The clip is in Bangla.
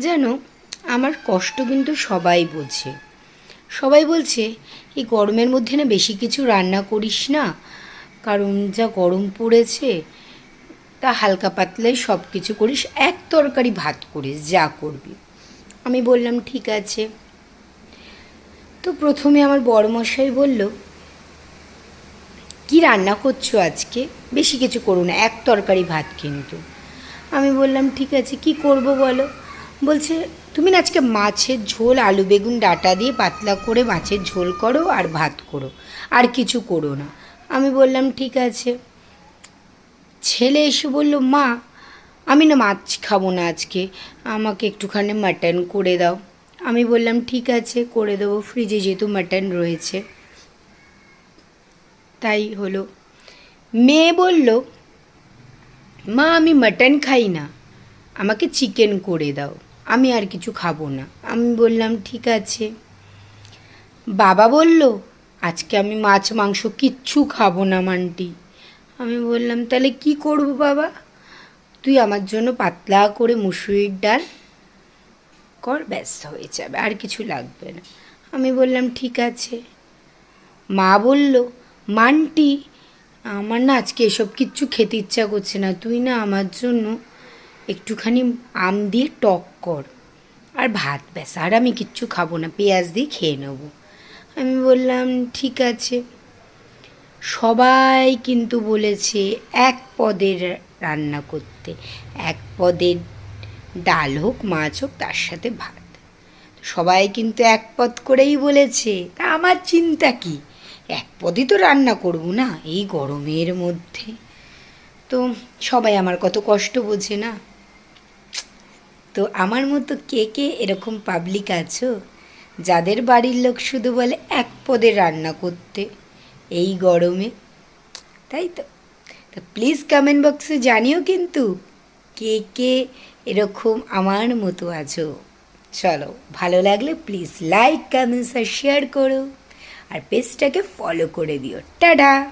যেন আমার কষ্ট কিন্তু সবাই বোঝে। সবাই বলছে, এই গরমের মধ্যে না বেশি কিছু রান্না করিস না। কারণ যা গরম পড়েছে, তা হালকা পাতলাই সব কিছু করিস, এক তরকারি ভাত করিস, যা করবি। আমি বললাম, ঠিক আছে। তো প্রথমে আমার বড়মশাই বলল, কি রান্না করছ আজকে? বেশি কিছু করো না, এক তরকারি ভাত কিন্তু। আমি বললাম, ঠিক আছে, কি করব বলো? বলছে, তুমি না আজকে মাছের ঝোল, আলু বেগুন, ডাটা দিয়ে পাতলা করে মাছের ঝোল করো আর ভাত করো, আর কিছু করো না। আমি বললাম, ঠিক আছে। ছেলে এসে বলল, মা, আমি না মাছ খাব না আজকে, আমাকে একটুখানি মাটন করে দাও। আমি বললাম, ঠিক আছে, করে দেবো ফ্রিজে যেহেতু মাটন রয়েছে। তাই হলো। মেয়ে বলল, মা, আমি মাটন খাই না, আমাকে চিকেন করে দাও। আমি আর কিছু খাব না। আমি বললাম, ঠিক আছে। বাবা বলল, আজকে আমি মাছ, মাংস কিচ্ছু খাব না মান্টি। আমি বললাম, তাহলে কি করব বাবা? তুই আমার জন্য পাতলা করে মুসুরির ডাল কর ব্যস্ত হয়ে যাবে, আর কিছু লাগবে না। আমি বললাম, ঠিক আছে। মা বলল, মান্টি, আমার না আজকে এসব কিচ্ছু খেতে ইচ্ছা করছে না। তুই না আমার জন্য একটুখানি আম দিয়ে টক কর। আর ভাত ব্যাস, আর আমি কিচ্ছু খাব না, পেঁয়াজ দিয়ে খেয়ে নেব। আমি বললাম, ঠিক আছে। সবাই কিন্তু বলেছে এক পদের রান্না করতে। এক পদের ডাল হোক, মাছ হোক, তার সাথে ভাত। সবাই কিন্তু এক পদ করেই বলেছে। তা আমার চিন্তা কি? এক পদই তো রান্না করব না, এই গরমের মধ্যে। তো সবাই আমার কত কষ্ট বোঝে না? তো আমার মতো কে কে এরকম পাবলিক আছো? যাদের বাড়ির লোক শুধু বলে এক পদে রান্না করতে, এই গরমে? তাই তো। তো প্লিজ কমেন্ট বক্সে জানিও কিন্তু কে কে এরকম আমার মতো আছো? চলো, ভালো লাগলে প্লিজ লাইক কমেন্টস আর শেয়ার করো। আর পেজটাকে ফলো করে দিও। টাটা!